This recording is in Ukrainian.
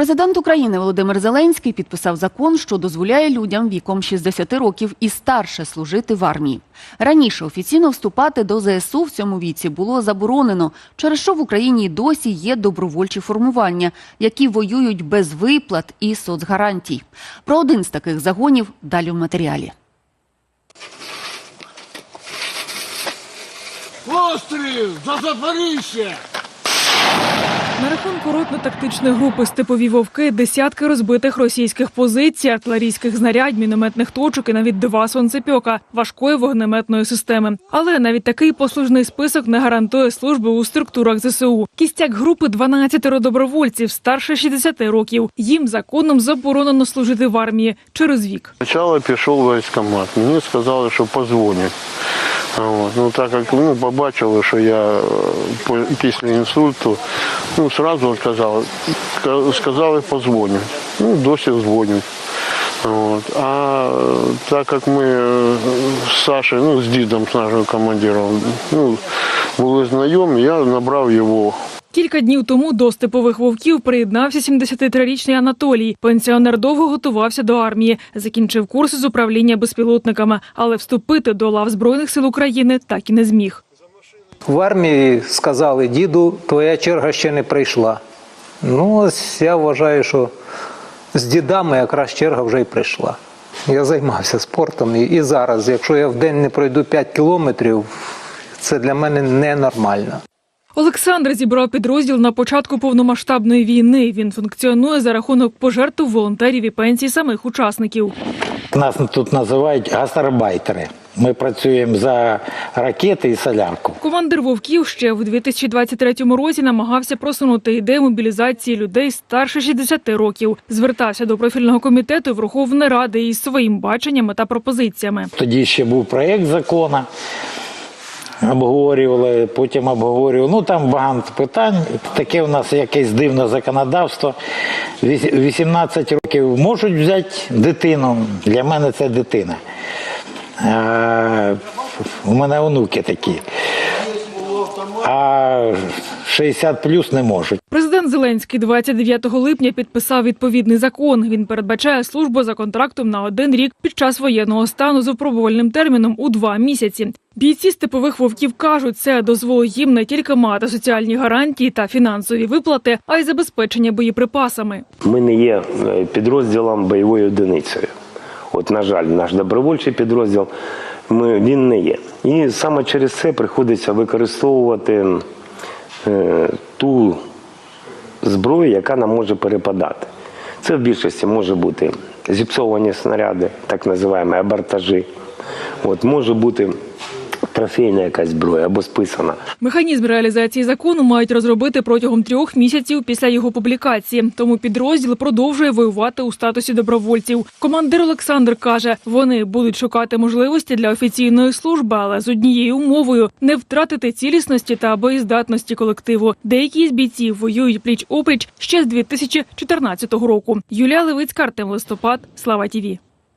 Президент України Володимир Зеленський підписав закон, що дозволяє людям віком 60 років і старше служити в армії. Раніше офіційно вступати до ЗСУ в цьому віці було заборонено, через що в Україні досі є добровольчі формування, які воюють без виплат і соцгарантій. Про один з таких загонів далі в матеріалі. Постріл за Запоріжжя! На рахунку ротно-тактичної групи Степові вовки десятки розбитих російських позицій, артилерійських знарядь, мінометних точок і навіть два сонцепьока важкої вогнеметної системи. Але навіть такий послужний список не гарантує служби у структурах ЗСУ. Кістяк групи 12 добровольців старше 60 років. Їм законом заборонено служити в армії через вік. Сначала пішов військкомат. Мені сказали, що позвонять. От. Ну, так як ну, побачили, що я по- після інсульту, ну, сразу ка- сказали позвонять. Ну, досі дзвонять. Вот. А так як ми с з Сашею, ну, з дідом, з нашим командиром, ну, були знайомі, я набрав його. Кілька днів тому до степових вовків приєднався 73-річний Анатолій. Пенсіонер довго готувався до армії, закінчив курси з управління безпілотниками, але вступити до лав збройних сил України так і не зміг. В армії сказали, діду, твоя черга ще не прийшла. Ну, ось я вважаю, що з дідами якраз черга вже й прийшла. Я займався спортом і, зараз, якщо я в день не пройду 5 кілометрів, це для мене ненормально. Олександр зібрав підрозділ на початку повномасштабної війни. Він функціонує за рахунок пожертв волонтерів і пенсій самих учасників. Нас тут називають гастарбайтери. Ми працюємо за ракети і солярку. Командир вовків ще в 2023 році намагався просунути ідею мобілізації людей старше 60 років. Звертався до профільного комітету Верховної Ради із своїм баченнями та пропозиціями. Тоді ще був проєкт закону. Обговорювали, потім обговорювали. Ну там багато питань. Таке у нас якесь дивне законодавство. Віс- 18 років можуть взяти дитину. Для мене це дитина. А, у мене онуки такі. А 60 плюс не можуть. Президент Зеленський 29 липня підписав відповідний закон. Він передбачає службу за контрактом на один рік під час воєнного стану з випробувальним терміном у два місяці. Бійці степових вовків кажуть, це дозволить їм не тільки мати соціальні гарантії та фінансові виплати, а й забезпечення боєприпасами. Ми не є е, підрозділом бойовою одиницею. От, на жаль, наш добровольчий підрозділ ми, він не є. І саме через це приходиться використовувати ту зброю, яка нам може перепадати. Це в більшості може бути зіпсовані снаряди, так називаємо абортажі. От, може бути трофейна якась зброя або списана. Механізм реалізації закону мають розробити протягом трьох місяців після його публікації. Тому підрозділ продовжує воювати у статусі добровольців. Командир Олександр каже, вони будуть шукати можливості для офіційної служби, але з однією умовою не втратити цілісності та боєздатності колективу. Деякі з бійців воюють пліч опліч ще з 2014 року. Юлія Левицька, Артем Листопад, Слава Тіві.